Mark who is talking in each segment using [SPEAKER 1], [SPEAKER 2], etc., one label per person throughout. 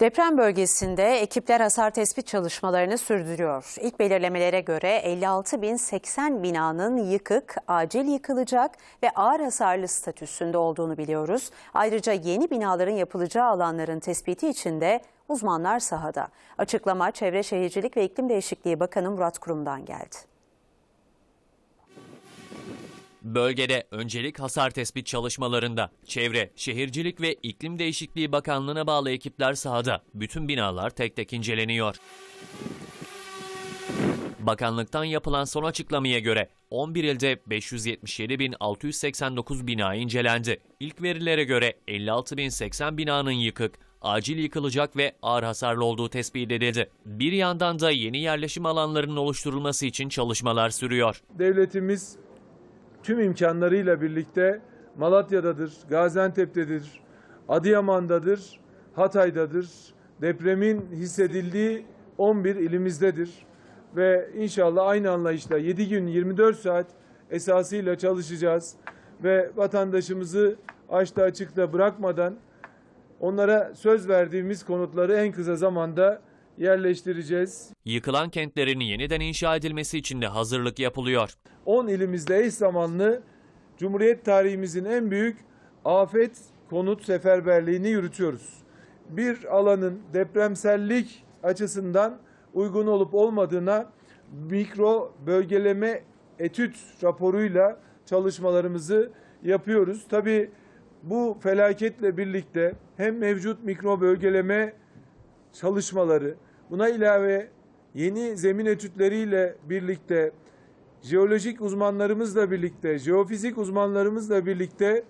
[SPEAKER 1] Deprem bölgesinde ekipler hasar tespit çalışmalarını sürdürüyor. İlk belirlemelere göre 56.080 binanın yıkık, acil yıkılacak ve ağır hasarlı statüsünde olduğunu biliyoruz. Ayrıca yeni binaların yapılacağı alanların tespiti için de uzmanlar sahada. Açıklama Çevre Şehircilik ve İklim Değişikliği Bakanı Murat Kurum'dan geldi.
[SPEAKER 2] Bölgede öncelik hasar tespit çalışmalarında Çevre, Şehircilik ve İklim Değişikliği Bakanlığı'na bağlı ekipler sahada. Bütün binalar tek tek inceleniyor. Bakanlıktan yapılan son açıklamaya göre 11 ilde 577.689 bina incelendi. İlk verilere göre 56.080 binanın yıkık, acil yıkılacak ve ağır hasarlı olduğu tespit edildi. Bir yandan da yeni yerleşim alanlarının oluşturulması için çalışmalar sürüyor.
[SPEAKER 3] devletimiz tüm imkanlarıyla birlikte Malatya'dadır, Gaziantep'tedir, Adıyaman'dadır, Hatay'dadır. Depremin hissedildiği 11 ilimizdedir. Ve inşallah aynı anlayışla 7 gün 24 saat esasıyla çalışacağız. Ve vatandaşımızı açta açıkta bırakmadan onlara söz verdiğimiz konutları en kısa zamanda yerleştireceğiz.
[SPEAKER 2] Yıkılan kentlerin yeniden inşa edilmesi için de hazırlık yapılıyor.
[SPEAKER 3] 10 ilimizde eş zamanlı Cumhuriyet tarihimizin en büyük afet konut seferberliğini yürütüyoruz. Bir alanın depremsellik açısından uygun olup olmadığına mikro bölgeleme etüt raporuyla çalışmalarımızı yapıyoruz. Tabii bu felaketle birlikte hem mevcut mikro bölgeleme çalışmaları, buna ilave yeni zemin etütleriyle birlikte jeolojik uzmanlarımızla birlikte, jeofizik uzmanlarımızla birlikte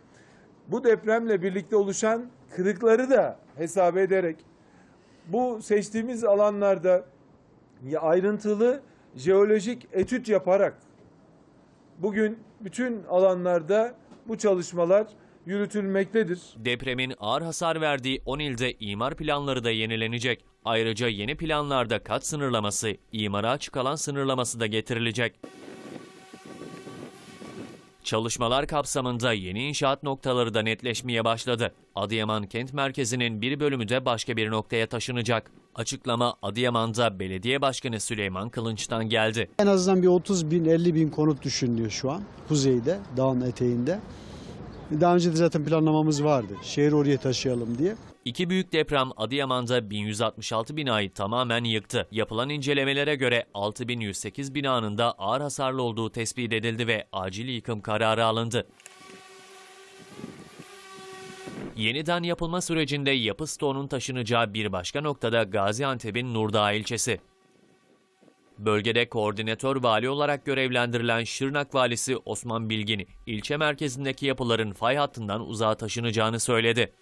[SPEAKER 3] bu depremle birlikte oluşan kırıkları da hesap ederek bu seçtiğimiz alanlarda ayrıntılı jeolojik etüt yaparak bugün bütün alanlarda bu çalışmalar yürütülmektedir.
[SPEAKER 2] Depremin ağır hasar verdiği 10 ilde imar planları da yenilenecek. Ayrıca yeni planlarda kat sınırlaması, imara açık alan sınırlaması da getirilecek. Çalışmalar kapsamında yeni inşaat noktaları da netleşmeye başladı. Adıyaman kent merkezinin bir bölümü de başka bir noktaya taşınacak. Açıklama Adıyaman'da Belediye Başkanı Süleyman Kılınç'tan geldi.
[SPEAKER 4] En azından bir 30 bin 50 bin konut düşünülüyor şu an kuzeyde dağın eteğinde. Daha önce de zaten planlamamız vardı. Şehir oraya taşıyalım diye.
[SPEAKER 2] İki büyük deprem Adıyaman'da 1166 binayı tamamen yıktı. Yapılan incelemelere göre 6108 binanın da ağır hasarlı olduğu tespit edildi ve acil yıkım kararı alındı. Yeniden yapılma sürecinde yapı stoğunun taşınacağı bir başka noktada Gaziantep'in Nurdağ ilçesi. Bölgede koordinatör vali olarak görevlendirilen Şırnak valisi Osman Bilgin, ilçe merkezindeki yapıların fay hattından uzağa taşınacağını söyledi.